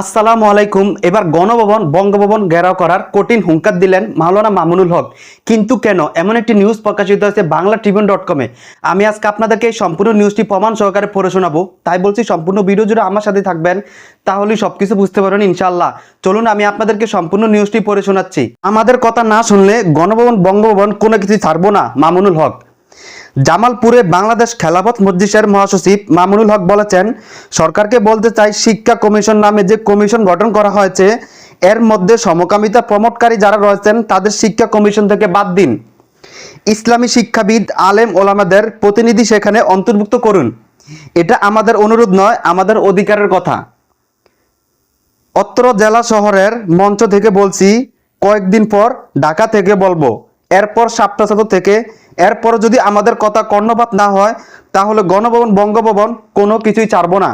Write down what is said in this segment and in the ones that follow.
আসসালামু আলাইকুম। এবার গণভবন, বঙ্গভবন ঘেরাও করার কঠিন হুঙ্কার দিলেন মাওলানা মামুনুল হক। কিন্তু কেন? এমন একটি নিউজ প্রকাশিত হয়েছে বাংলা ট্রিবিউন ডট কমে আমি আজকে আপনাদেরকে এই সম্পূর্ণ নিউজটি প্রমাণ সহকারে পড়ে শোনাবো। তাই বলছি সম্পূর্ণ ভিডিও জুড়ে আমার সাথে থাকবেন তাহলেই সব কিছু বুঝতে পারবেন ইনশাল্লাহ চলুন, আমি আপনাদেরকে সম্পূর্ণ নিউজটি পড়ে শোনাচ্ছি। আমাদের কথা না শুনলে গণভবন, বঙ্গভবন কোনো কিছু ছাড়বো না মামুনুল হক। জামালপুরে বাংলাদেশ খেলাফত মজলিসের মহাসচিব মামুনুল হক বলেছেন, সরকারকে বলতে চাই শিক্ষা কমিশন নামে যে কমিশন গঠন করা হয়েছে, এর মধ্যে সমকামিতা প্রমোটকারী যারা রয়েছেন তাদের শিক্ষা কমিশন থেকে বাদ দিন। ইসলামী শিক্ষাবিদ আলেম ওলামাদের প্রতিনিধি সেখানে অন্তর্ভুক্ত করুন। এটা আমাদের অনুরোধ নয়, আমাদের অধিকারের কথা। অত্র জেলা শহরের মঞ্চ থেকে বলছি, কয়েকদিন পর ঢাকা থেকে বলব, এরপর সাপ্তাহ থেকে এরপর যদি আমাদের কথা কর্ণপাত না হয়, তাহলে গণভবন, বঙ্গভবন কোনো কিছুই ছাড়বো না।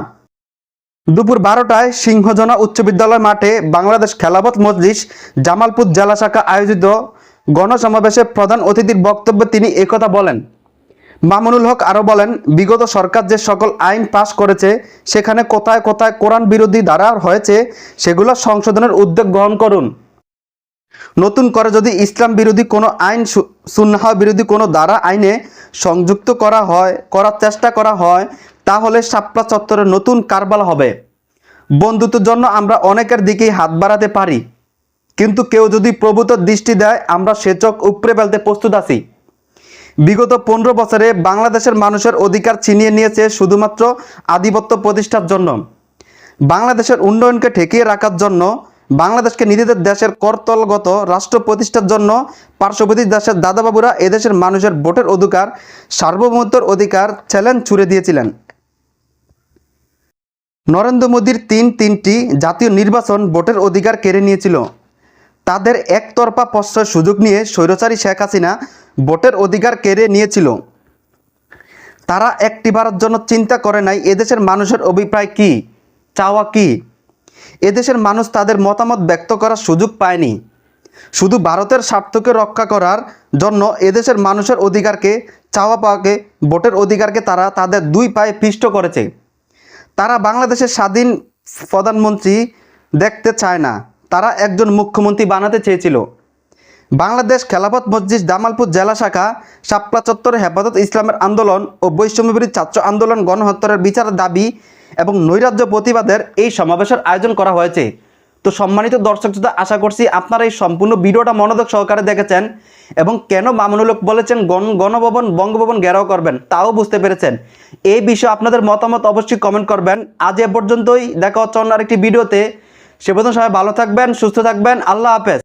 দুপুর বারোটায় সিংহজনা উচ্চ বিদ্যালয় মাঠে বাংলাদেশ খেলাফত মজলিস জামালপুর জেলা শাখা আয়োজিত গণসমাবেশে প্রধান অতিথির বক্তব্যে তিনি একথা বলেন। মামুনুল হক আরও বলেন, বিগত সরকার যে সকল আইন পাশ করেছে, সেখানে কোথায় কোথায় কোরআন বিরোধী ধারা হয়েছে, সেগুলো সংশোধনের উদ্যোগ গ্রহণ করুন। নতুন করে যদি ইসলাম বিরোধী কোনো আইন সুন্নাহ বিরোধী কোনো দ্বারা আইনে সংযুক্ত করা হয়, করার চেষ্টা করা হয়, তাহলে শাপলা চত্বরে নতুন কারবাল হবে। বন্ধুত্বের জন্য আমরা অনেকের দিকেই হাত বাড়াতে পারি। কিন্তু কেউ যদি প্রভূত দৃষ্টি দেয়, আমরা সেচক উপড়ে ফেলতে প্রস্তুত আছি। বিগত পনেরো বছরে বাংলাদেশের মানুষের অধিকার ছিনিয়ে নিয়েছে শুধুমাত্র আধিপত্য প্রতিষ্ঠার জন্য। বাংলাদেশের উন্নয়নকে ঠেকিয়ে রাখার জন্য বাংলাদেশকে নিজেদের দেশের করতলগত রাষ্ট্র প্রতিষ্ঠার জন্য পার্শ্ববর্তী দেশের দাদাবাবুরা এদেশের মানুষের ভোটের অধিকার, সার্বভৌমত্বর অধিকার চ্যালেঞ্জ ছুড়ে দিয়েছিলেন। নরেন্দ্র মোদীর তিন তিনটি জাতীয় নির্বাচন ভোটের অধিকার কেড়ে নিয়েছিল। তাদের একতরফা প্রশ্রয় সুযোগ নিয়ে স্বৈরচারী শেখ হাসিনা ভোটের অধিকার কেড়ে নিয়েছিল। তারা একটি একটিবারের জন্য চিন্তা করে নাই এদেশের মানুষের অভিপ্রায় কি, চাওয়া কি। এদেশের মানুষ তাদের মতামত ব্যক্ত করার সুযোগ পায়নি। শুধু ভারতের স্বার্থকে রক্ষা করার জন্য এদেশের মানুষের অধিকারকে, চাওয়া পাওয়াকে, ভোটের অধিকারকে তারা তাদের দুই পায়ে পিষ্ট করেছে। তারা বাংলাদেশের স্বাধীন প্রধানমন্ত্রী দেখতে চায় না। তারা একজন মুখ্যমন্ত্রী বানাতে চেয়েছিল। বাংলাদেশ খেলাফত মসজিদ জামালপুর জেলা শাখা শাপলা চত্বরে হেফাজত ইসলামের আন্দোলন ও বৈষম্যবিরোধী ছাত্র আন্দোলন গণহত্যার বিচারের দাবি এবং নৈরাজ্য প্রতিবাদের এই সমাবেশের আয়োজন করা হয়েছে। তো সম্মানিত দর্শক শ্রোতা, আশা করছি আপনারা এই সম্পূর্ণ ভিডিওটা মনোযোগ সহকারে দেখেছেন এবং কেন মামুনুল হক বলেছেন, গণ গণভবন, বঙ্গভবন ঘেরাও করবেন তাও বুঝতে পেরেছেন। এই বিষয়ে আপনাদের মতামত অবশ্যই কমেন্ট করবেন। আজ এ পর্যন্তই, দেখা হচ্ছে অন্য আরেকটি ভিডিওতে। সে পর্যন্ত সবাই ভালো থাকবেন, সুস্থ থাকবেন, আল্লাহ হাফেজ।